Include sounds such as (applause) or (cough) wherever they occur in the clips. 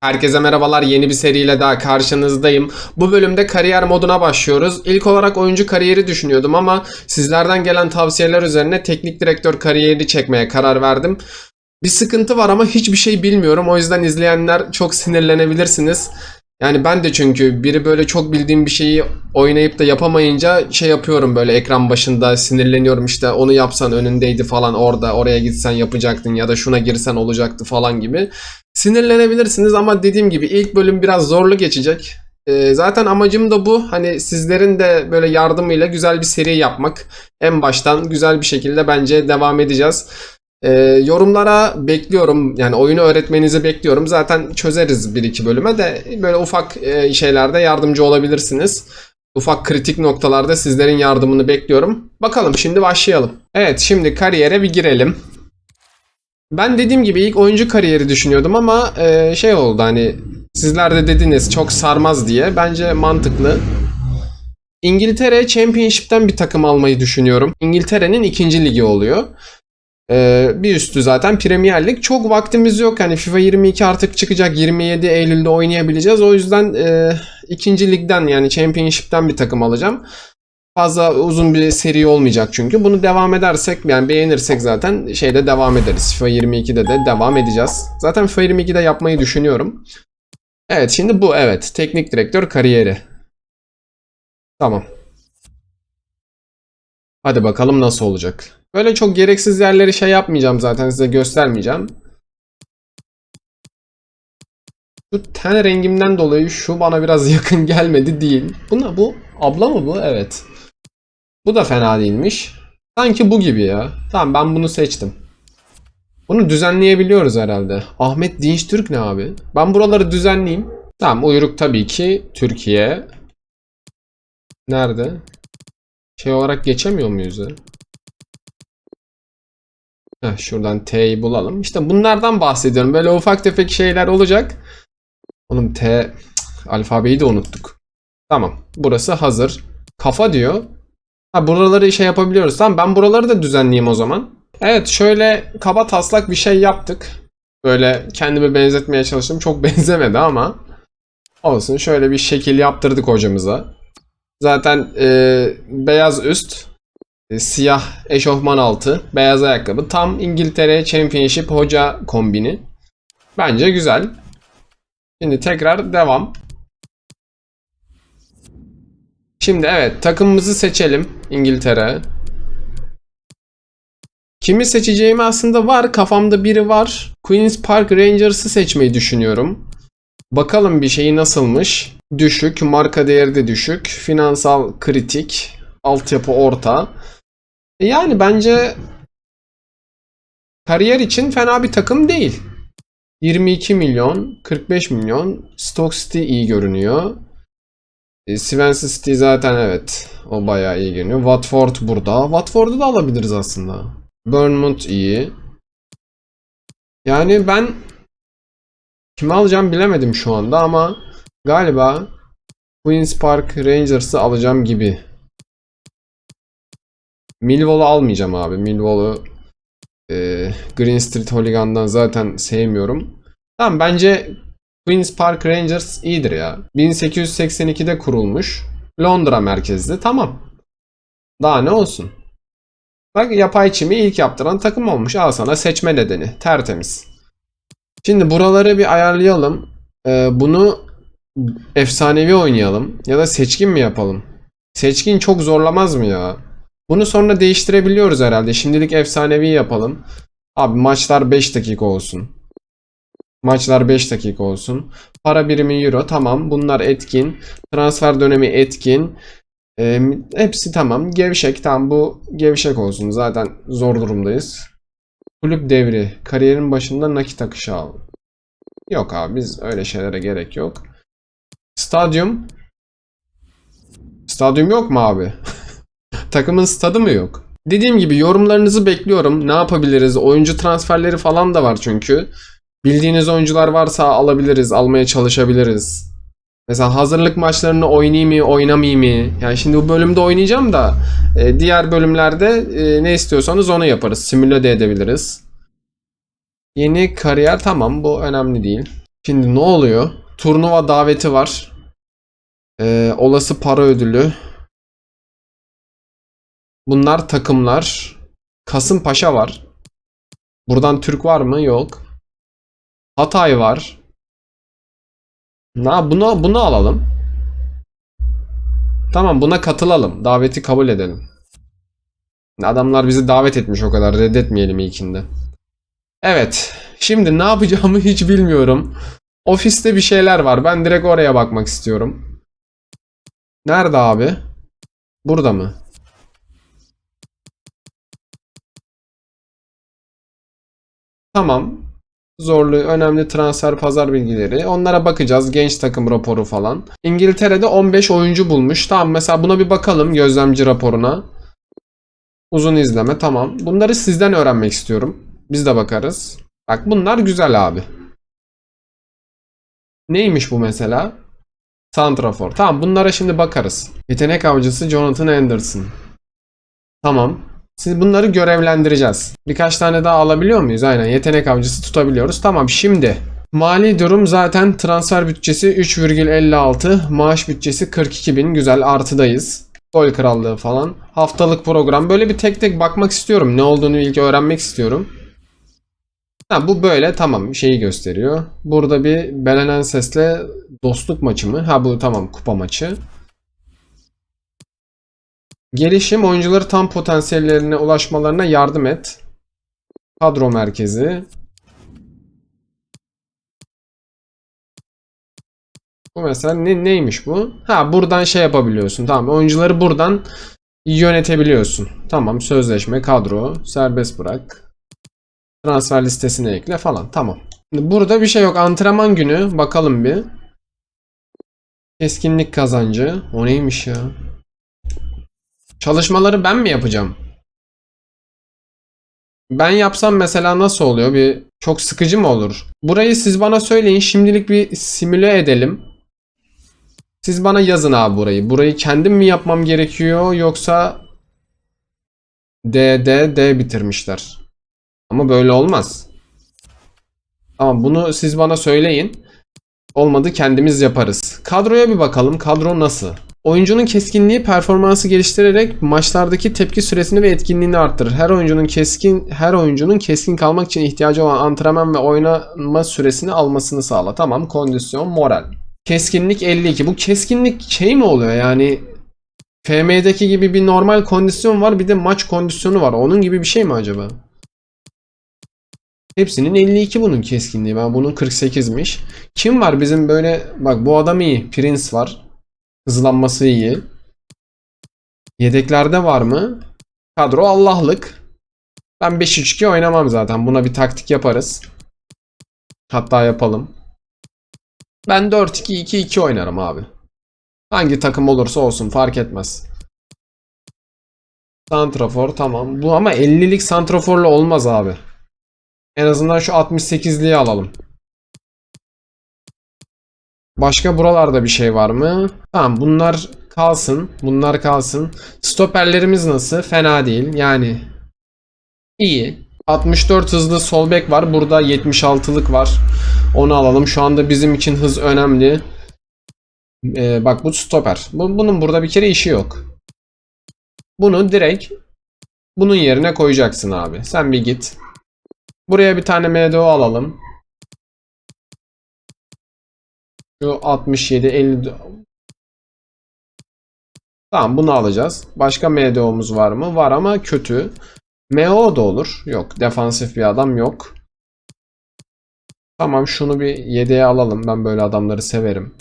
Herkese merhabalar. Yeni bir seriyle daha karşınızdayım. Bu bölümde kariyer moduna başlıyoruz. İlk olarak oyuncu kariyeri düşünüyordum ama sizlerden gelen tavsiyeler üzerine teknik direktör kariyeri çekmeye karar verdim. Bir sıkıntı var ama hiçbir şey bilmiyorum. O yüzden izleyenler çok sinirlenebilirsiniz. Yani ben de çünkü biri böyle çok bildiğim bir şeyi oynayıp da yapamayınca şey yapıyorum böyle ekran başında sinirleniyorum işte onu yapsan önündeydi falan orada oraya gitsen yapacaktın ya da şuna girsen olacaktı falan gibi. Sinirlenebilirsiniz ama dediğim gibi ilk bölüm biraz zorlu geçecek. Ee, zaten amacım da bu. Hani sizlerin de böyle yardımıyla güzel bir seri yapmak. En baştan güzel bir şekilde bence devam edeceğiz. Ee, yorumlara bekliyorum. Yani oyunu öğretmenizi bekliyorum. Zaten çözeriz bir iki bölüme de böyle ufak e, şeylerde yardımcı olabilirsiniz. Ufak kritik noktalarda sizlerin yardımını bekliyorum. Bakalım şimdi başlayalım. Evet şimdi kariyere bir girelim. Ben dediğim gibi ilk oyuncu kariyeri düşünüyordum ama e, şey oldu hani sizler de dediniz çok sarmaz diye. Bence mantıklı. İngiltere Championship'ten bir takım almayı düşünüyorum. İngiltere'nin ikinci ligi oluyor. E, bir üstü zaten Premier Lig. Çok vaktimiz yok. Hani FIFA 22 artık çıkacak. 27 Eylül'de oynayabileceğiz. O yüzden e, ikinci ligden yani Championship'ten bir takım alacağım. Fazla uzun bir seri olmayacak çünkü. Bunu devam edersek yani beğenirsek zaten şeyde devam ederiz. FIFA 22'de de devam edeceğiz. Zaten FIFA 22'de yapmayı düşünüyorum. Evet şimdi bu evet. Teknik direktör kariyeri. Tamam. Hadi bakalım nasıl olacak. Böyle çok gereksiz yerleri şey yapmayacağım zaten size göstermeyeceğim. Şu ten rengimden dolayı şu bana biraz (laughs) yakın gelmedi değil. Buna bu abla mı bu? Evet. Bu da fena değilmiş. Sanki bu gibi ya. Tamam ben bunu seçtim. Bunu düzenleyebiliyoruz herhalde. Ahmet Dinç Türk ne abi? Ben buraları düzenleyeyim. Tamam uyruk tabii ki Türkiye. Nerede? Şey olarak geçemiyor muyuz ya? Heh, şuradan T'yi bulalım. İşte bunlardan bahsediyorum. Böyle ufak tefek şeyler olacak. Oğlum T alfabeyi de unuttuk. Tamam. Burası hazır. Kafa diyor. Ha buraları şey yapabiliyoruz. Tamam ben buraları da düzenleyeyim o zaman. Evet şöyle kaba taslak bir şey yaptık. Böyle kendime benzetmeye çalıştım. Çok (laughs) benzemedi ama olsun. Şöyle bir şekil yaptırdık hocamıza. Zaten e, beyaz üst, e, siyah eşofman altı, beyaz ayakkabı. Tam İngiltere Championship hoca kombini. Bence güzel. Şimdi tekrar devam. Şimdi evet takımımızı seçelim İngiltere. Kimi seçeceğimi aslında var. Kafamda biri var. Queen's Park Rangers'ı seçmeyi düşünüyorum. Bakalım bir şeyi nasılmış. Düşük, marka değeri de düşük. Finansal kritik, altyapı orta. E Yani bence kariyer için fena bir takım değil. 22 milyon, 45 milyon. Stoke City iyi görünüyor. E, Swansea City zaten evet. O bayağı iyi görünüyor. Watford burada. Watford'u da alabiliriz aslında. Bournemouth iyi. Yani ben kimi alacağım bilemedim şu anda ama galiba Queen's Park Rangers'ı alacağım gibi. Millwall'u almayacağım abi. Millwall'u e, Green Street Hooligan'dan zaten sevmiyorum. Tamam bence Queen's Park Rangers iyidir ya. 1882'de kurulmuş. Londra merkezli. Tamam. Daha ne olsun. Bak yapay çimi ilk yaptıran takım olmuş. Al sana seçme nedeni. Tertemiz. Şimdi buraları bir ayarlayalım. Ee, bunu efsanevi oynayalım. Ya da seçkin mi yapalım? Seçkin çok zorlamaz mı ya? Bunu sonra değiştirebiliyoruz herhalde. Şimdilik efsanevi yapalım. Abi maçlar 5 dakika olsun. Maçlar 5 dakika olsun. Para birimi euro tamam. Bunlar etkin. Transfer dönemi etkin. Ee, hepsi tamam. Gevşek tamam bu gevşek olsun. Zaten zor durumdayız. Kulüp devri. Kariyerin başında nakit akışı al. Yok abi biz öyle şeylere gerek yok. Stadyum. Stadyum yok mu abi? (laughs) Takımın stadı mı yok? Dediğim gibi yorumlarınızı bekliyorum. Ne yapabiliriz? Oyuncu transferleri falan da var çünkü. Bildiğiniz oyuncular varsa alabiliriz, almaya çalışabiliriz. Mesela hazırlık maçlarını oynayayım mı, oynamayayım mı? Yani şimdi bu bölümde oynayacağım da e, diğer bölümlerde e, ne istiyorsanız onu yaparız. Simüle de edebiliriz. Yeni kariyer tamam bu önemli değil. Şimdi ne oluyor? Turnuva daveti var. E, olası para ödülü. Bunlar takımlar. Kasımpaşa var. Buradan Türk var mı? Yok. Hatay var. Na bunu bunu alalım. Tamam buna katılalım. Daveti kabul edelim. Adamlar bizi davet etmiş o kadar reddetmeyelim ilkinde. Evet. Şimdi ne yapacağımı hiç bilmiyorum. Ofiste bir şeyler var. Ben direkt oraya bakmak istiyorum. Nerede abi? Burada mı? Tamam. Zorlu, önemli transfer pazar bilgileri. Onlara bakacağız. Genç takım raporu falan. İngiltere'de 15 oyuncu bulmuş. Tamam mesela buna bir bakalım gözlemci raporuna. Uzun izleme tamam. Bunları sizden öğrenmek istiyorum. Biz de bakarız. Bak bunlar güzel abi. Neymiş bu mesela? Santrafor. Tamam bunlara şimdi bakarız. Yetenek avcısı Jonathan Anderson. Tamam. Siz bunları görevlendireceğiz. Birkaç tane daha alabiliyor muyuz? Aynen yetenek avcısı tutabiliyoruz. Tamam şimdi. Mali durum zaten transfer bütçesi 3,56. Maaş bütçesi 42.000. Güzel artıdayız. Gol krallığı falan. Haftalık program. Böyle bir tek tek bakmak istiyorum. Ne olduğunu ilk öğrenmek istiyorum. Ha, bu böyle tamam şeyi gösteriyor. Burada bir Belenenses'le dostluk maçı mı? Ha bu tamam kupa maçı. Gelişim oyuncuları tam potansiyellerine ulaşmalarına yardım et. Kadro merkezi. Bu mesela ne, neymiş bu? Ha buradan şey yapabiliyorsun. Tamam oyuncuları buradan yönetebiliyorsun. Tamam sözleşme, kadro, serbest bırak. Transfer listesine ekle falan. Tamam. Burada bir şey yok. Antrenman günü. Bakalım bir. Keskinlik kazancı. O neymiş ya? Çalışmaları ben mi yapacağım? Ben yapsam mesela nasıl oluyor? Bir çok sıkıcı mı olur? Burayı siz bana söyleyin. Şimdilik bir simüle edelim. Siz bana yazın abi burayı. Burayı kendim mi yapmam gerekiyor yoksa D D D bitirmişler. Ama böyle olmaz. Tamam bunu siz bana söyleyin. Olmadı kendimiz yaparız. Kadroya bir bakalım. Kadro nasıl? Oyuncunun keskinliği performansı geliştirerek maçlardaki tepki süresini ve etkinliğini arttırır. Her oyuncunun keskin her oyuncunun keskin kalmak için ihtiyacı olan antrenman ve oynama süresini almasını sağla. Tamam, kondisyon, moral. Keskinlik 52. Bu keskinlik şey mi oluyor yani? FM'deki gibi bir normal kondisyon var, bir de maç kondisyonu var. Onun gibi bir şey mi acaba? Hepsinin 52 bunun keskinliği. Ben bunun 48'miş. Kim var bizim böyle bak bu adam iyi. Prince var. Hızlanması iyi. Yedeklerde var mı? Kadro Allah'lık. Ben 5-3-2 oynamam zaten. Buna bir taktik yaparız. Hatta yapalım. Ben 4-2-2-2 oynarım abi. Hangi takım olursa olsun fark etmez. Santrafor tamam. Bu ama 50'lik santraforla olmaz abi. En azından şu 68'liği alalım. Başka buralarda bir şey var mı? Tamam bunlar kalsın. Bunlar kalsın. Stoperlerimiz nasıl? Fena değil. Yani iyi. 64 hızlı sol bek var. Burada 76'lık var. Onu alalım. Şu anda bizim için hız önemli. Ee, bak bu stoper. Bu- bunun burada bir kere işi yok. Bunu direkt bunun yerine koyacaksın abi. Sen bir git. Buraya bir tane MDO alalım. Şu 67 50 Tamam bunu alacağız. Başka MDO'muz var mı? Var ama kötü. MO da olur. Yok. Defansif bir adam yok. Tamam şunu bir yedeğe alalım. Ben böyle adamları severim.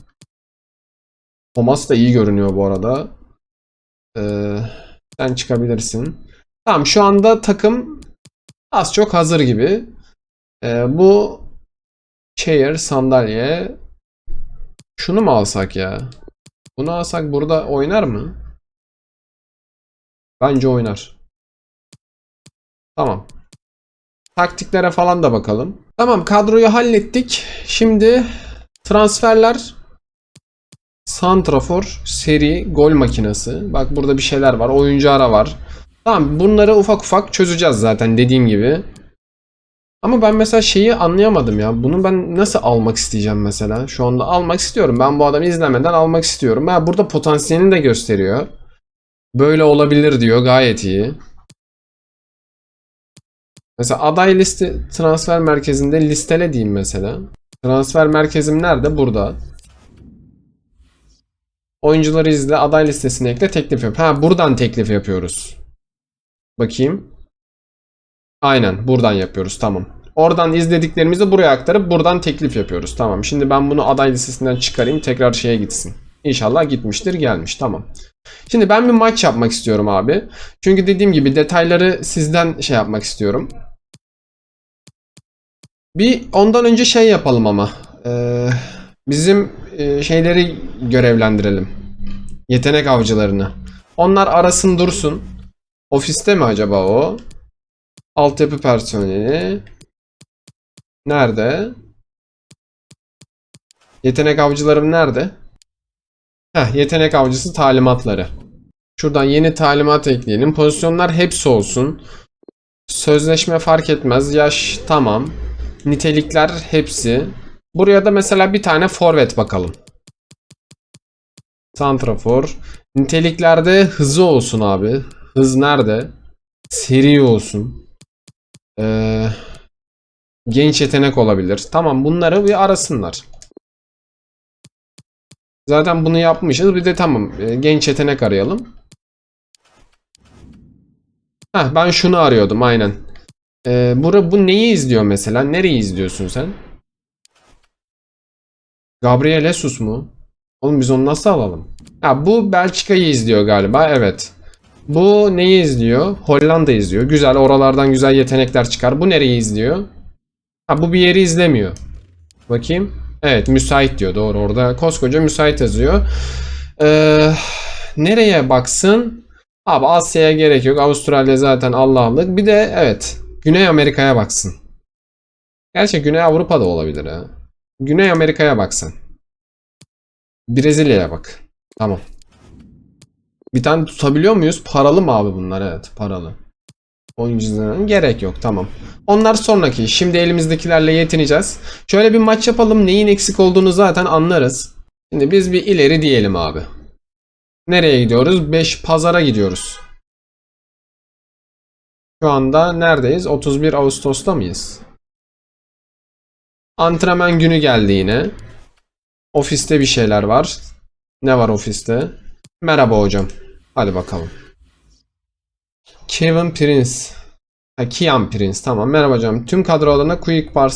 Thomas da iyi görünüyor bu arada. Ee, sen çıkabilirsin. Tamam şu anda takım az çok hazır gibi. Ee, bu chair sandalye şunu mu alsak ya? Bunu alsak burada oynar mı? Bence oynar. Tamam. Taktiklere falan da bakalım. Tamam kadroyu hallettik. Şimdi transferler Santrafor seri gol makinesi. Bak burada bir şeyler var. Oyuncu ara var. Tamam bunları ufak ufak çözeceğiz zaten dediğim gibi. Ama ben mesela şeyi anlayamadım ya. Bunu ben nasıl almak isteyeceğim mesela? Şu anda almak istiyorum. Ben bu adamı izlemeden almak istiyorum. Ha, burada potansiyelini de gösteriyor. Böyle olabilir diyor. Gayet iyi. Mesela aday liste transfer merkezinde listele diyeyim mesela. Transfer merkezim nerede? Burada. Oyuncuları izle, aday listesine ekle, teklif yap. Ha buradan teklif yapıyoruz. Bakayım. Aynen buradan yapıyoruz tamam. Oradan izlediklerimizi buraya aktarıp buradan teklif yapıyoruz. Tamam. Şimdi ben bunu aday listesinden çıkarayım. Tekrar şeye gitsin. İnşallah gitmiştir gelmiş. Tamam. Şimdi ben bir maç yapmak istiyorum abi. Çünkü dediğim gibi detayları sizden şey yapmak istiyorum. Bir ondan önce şey yapalım ama. Ee, bizim şeyleri görevlendirelim. Yetenek avcılarını. Onlar arasın dursun. Ofiste mi acaba o? Altyapı personeli. Nerede? Yetenek avcılarım nerede? Heh, yetenek avcısı talimatları. Şuradan yeni talimat ekleyelim. Pozisyonlar hepsi olsun. Sözleşme fark etmez. Yaş tamam. Nitelikler hepsi. Buraya da mesela bir tane forvet bakalım. Santrafor. Niteliklerde hızı olsun abi. Hız nerede? Seri olsun. Ee, genç yetenek olabilir. Tamam bunları bir arasınlar. Zaten bunu yapmışız. Bir de tamam e, genç yetenek arayalım. Heh, ben şunu arıyordum aynen. Ee, bura, bu neyi izliyor mesela? Nereyi izliyorsun sen? Gabriel Jesus mu? Oğlum biz onu nasıl alalım? Ha bu Belçika'yı izliyor galiba. Evet. Bu neyi izliyor? Hollanda izliyor. Güzel oralardan güzel yetenekler çıkar. Bu nereyi izliyor? Ha bu bir yeri izlemiyor. Bakayım. Evet müsait diyor doğru orada koskoca müsait yazıyor. Ee, nereye baksın? Abi Asya'ya gerek yok. Avustralya zaten Allah'lık. Bir de evet Güney Amerika'ya baksın. Gerçi Güney Avrupa'da olabilir ha. Güney Amerika'ya baksan. Brezilya'ya bak. Tamam. Bir tane tutabiliyor muyuz? Paralı mı abi bunlar? Evet paralı. Oyuncuların gerek yok tamam. Onlar sonraki. Şimdi elimizdekilerle yetineceğiz. Şöyle bir maç yapalım. Neyin eksik olduğunu zaten anlarız. Şimdi biz bir ileri diyelim abi. Nereye gidiyoruz? 5 pazara gidiyoruz. Şu anda neredeyiz? 31 Ağustos'ta mıyız? Antrenman günü geldi yine. Ofiste bir şeyler var. Ne var ofiste? Merhaba hocam. Hadi bakalım. Kevin Prince. Ha, Kian Prince. Tamam. Merhaba hocam. Tüm kadrolarına Quick Park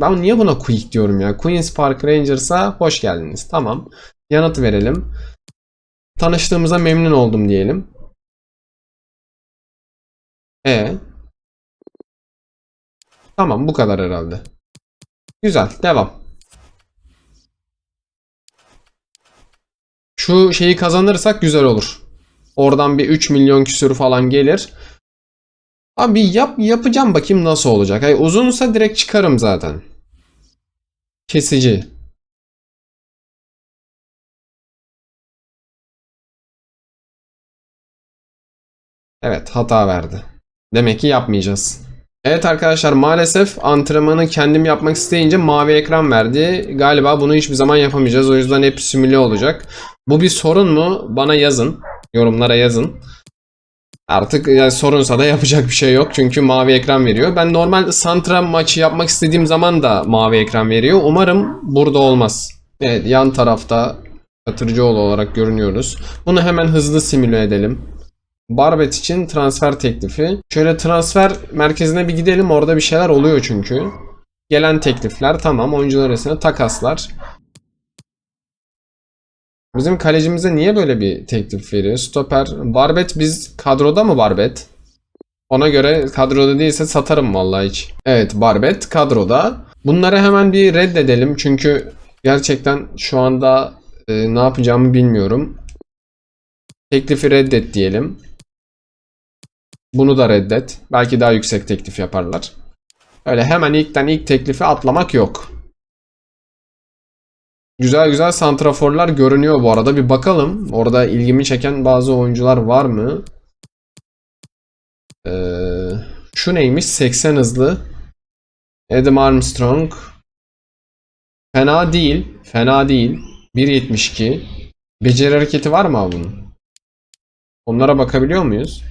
Ben niye buna Quick diyorum ya? Queen's Park Rangers'a hoş geldiniz. Tamam. Yanıt verelim. Tanıştığımıza memnun oldum diyelim. E. Tamam bu kadar herhalde. Güzel. Devam. Şu şeyi kazanırsak güzel olur. Oradan bir 3 milyon küsür falan gelir. Abi yap yapacağım bakayım nasıl olacak. Hayır, uzunsa direkt çıkarım zaten. Kesici. Evet hata verdi. Demek ki yapmayacağız. Evet arkadaşlar maalesef antrenmanı kendim yapmak isteyince mavi ekran verdi. Galiba bunu hiçbir zaman yapamayacağız. O yüzden hep simüle olacak. Bu bir sorun mu? Bana yazın. Yorumlara yazın. Artık yani sorunsa da (laughs) yapacak bir şey yok. Çünkü mavi ekran veriyor. Ben normal Santra maçı yapmak istediğim zaman da mavi ekran veriyor. Umarım burada olmaz. Evet yan tarafta Katırcıoğlu olarak görünüyoruz. Bunu hemen hızlı simüle edelim. Barbet için transfer teklifi. Şöyle transfer merkezine bir gidelim. Orada bir şeyler oluyor çünkü. Gelen teklifler tamam. Oyuncular arasında takaslar. Bizim kalecimize niye böyle bir teklif veriyor? Stoper. Barbet biz kadroda mı Barbet? Ona göre kadroda değilse satarım vallahi hiç. Evet Barbet kadroda. Bunları hemen bir reddedelim. Çünkü gerçekten şu anda e, ne yapacağımı bilmiyorum. Teklifi reddet diyelim. Bunu da reddet. Belki daha yüksek teklif yaparlar. Öyle hemen ilkten ilk teklifi atlamak yok. Güzel güzel santraforlar görünüyor bu arada. Bir bakalım. Orada ilgimi çeken bazı oyuncular var mı? Ee, şu neymiş? 80 hızlı. Adam Armstrong. Fena değil. Fena değil. 1.72. Beceri hareketi var mı abi bunun? Onlara bakabiliyor muyuz?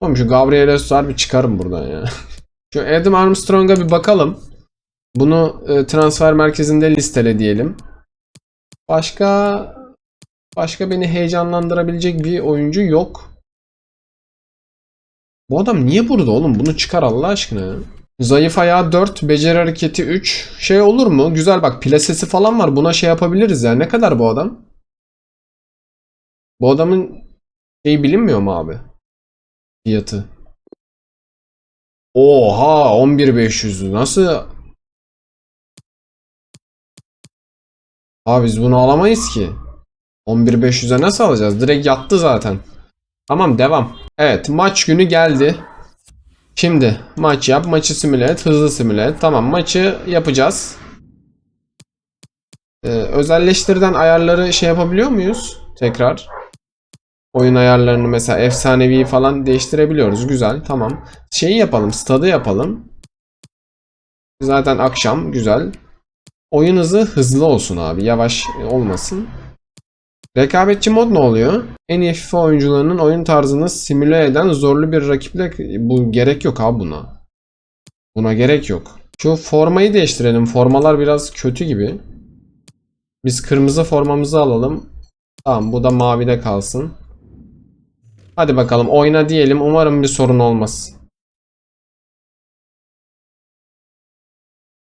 Oğlum şu Gabriel Özsar bir çıkarım buradan ya. (laughs) Şu Adam Armstrong'a bir bakalım. Bunu e, transfer merkezinde listele diyelim. Başka başka beni heyecanlandırabilecek bir oyuncu yok. Bu adam niye burada oğlum? Bunu çıkar Allah aşkına. Zayıf ayağı 4, beceri hareketi 3. Şey olur mu? Güzel bak plasesi falan var. Buna şey yapabiliriz ya. Ne kadar bu adam? Bu adamın şey bilinmiyor mu abi? Fiyatı. Oha 11500 nasıl? Abi biz bunu alamayız ki. 11500'e nasıl alacağız? Direkt yattı zaten. Tamam devam. Evet maç günü geldi. Şimdi maç yap, maçı simüle et, hızlı simüle et. Tamam maçı yapacağız. Ee, özelleştirden ayarları şey yapabiliyor muyuz? Tekrar. Oyun ayarlarını mesela efsanevi falan değiştirebiliyoruz. Güzel tamam. Şeyi yapalım stadı yapalım. Zaten akşam güzel. Oyun hızı hızlı olsun abi. Yavaş olmasın. Rekabetçi mod ne oluyor? En iyi FIFA oyuncularının oyun tarzını simüle eden zorlu bir rakiple bu gerek yok abi buna. Buna gerek yok. Şu formayı değiştirelim. Formalar biraz kötü gibi. Biz kırmızı formamızı alalım. Tamam bu da mavide kalsın. Hadi bakalım oyna diyelim. Umarım bir sorun olmaz.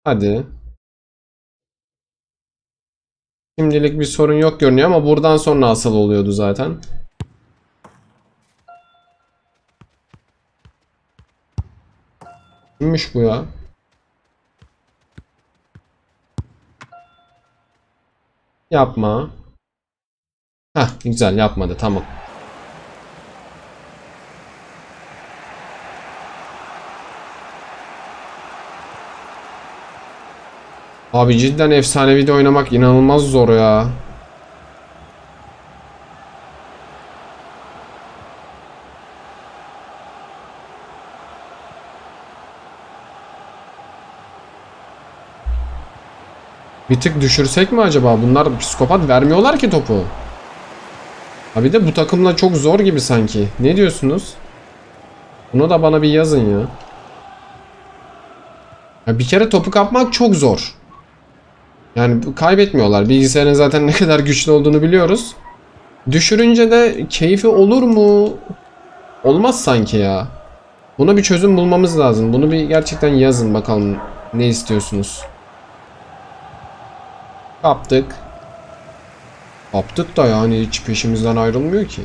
Hadi. Şimdilik bir sorun yok görünüyor ama buradan sonra asıl oluyordu zaten. Kimmiş bu ya? Yapma. Heh güzel yapmadı tamam. Abi cidden efsanevi de oynamak inanılmaz zor ya. Bir tık düşürsek mi acaba? Bunlar psikopat vermiyorlar ki topu. Abi de bu takımla çok zor gibi sanki. Ne diyorsunuz? Bunu da bana bir yazın ya. Ya bir kere topu kapmak çok zor. Yani kaybetmiyorlar. Bilgisayarın zaten (laughs) ne kadar güçlü olduğunu biliyoruz. Düşürünce de keyfi olur mu? Olmaz sanki ya. Buna bir çözüm bulmamız lazım. Bunu bir gerçekten yazın bakalım ne istiyorsunuz. Kaptık. Kaptık da yani hiç peşimizden ayrılmıyor ki.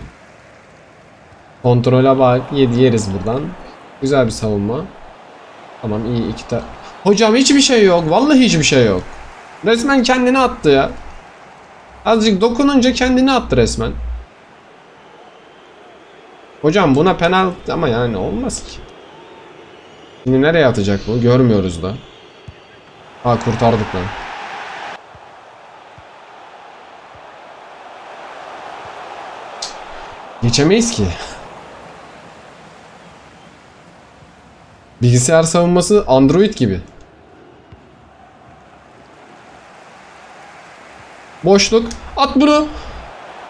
Kontrole bak. Yedi yeriz buradan. Güzel bir savunma. Tamam iyi iki ta... Hocam hiçbir şey yok. Vallahi hiçbir şey yok. Resmen kendini attı ya. Azıcık dokununca kendini attı resmen. Hocam buna penaltı ama yani olmaz ki. Şimdi nereye atacak bu? Görmüyoruz da. Ha kurtardık lan. Geçemeyiz ki. Bilgisayar savunması Android gibi. Boşluk. At bunu.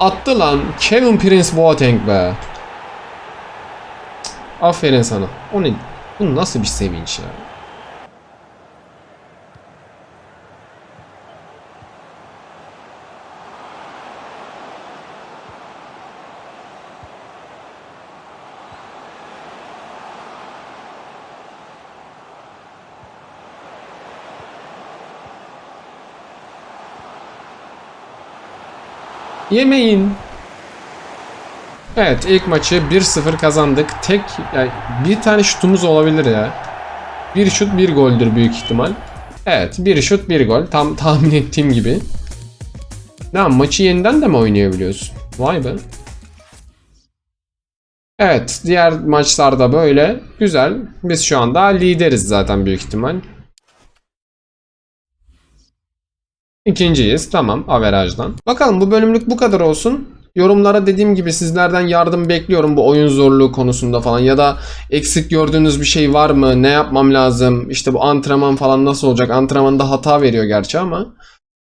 Attı lan. Kevin Prince Boateng be. Aferin sana. O ne? Bu nasıl bir sevinç ya? Yemeyin. Evet ilk maçı 1-0 kazandık. Tek yani bir tane şutumuz olabilir ya. Bir şut bir goldür büyük ihtimal. Evet bir şut bir gol. Tam (laughs) tahmin ettiğim gibi. Ne maçı yeniden de mi oynayabiliyorsun? Vay be. Evet diğer maçlarda böyle. Güzel. Biz şu anda lideriz zaten büyük ihtimal. İkinciyiz. Tamam averajdan. Bakalım bu bölümlük bu kadar olsun. Yorumlara dediğim gibi sizlerden yardım bekliyorum bu oyun zorluğu konusunda falan ya da eksik gördüğünüz bir şey var mı? Ne yapmam lazım? İşte bu antrenman falan nasıl olacak? Antrenmanda hata veriyor gerçi ama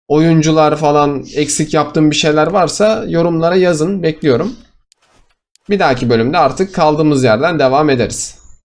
oyuncular falan eksik yaptığım bir şeyler varsa yorumlara yazın. Bekliyorum. Bir dahaki bölümde artık kaldığımız yerden devam ederiz.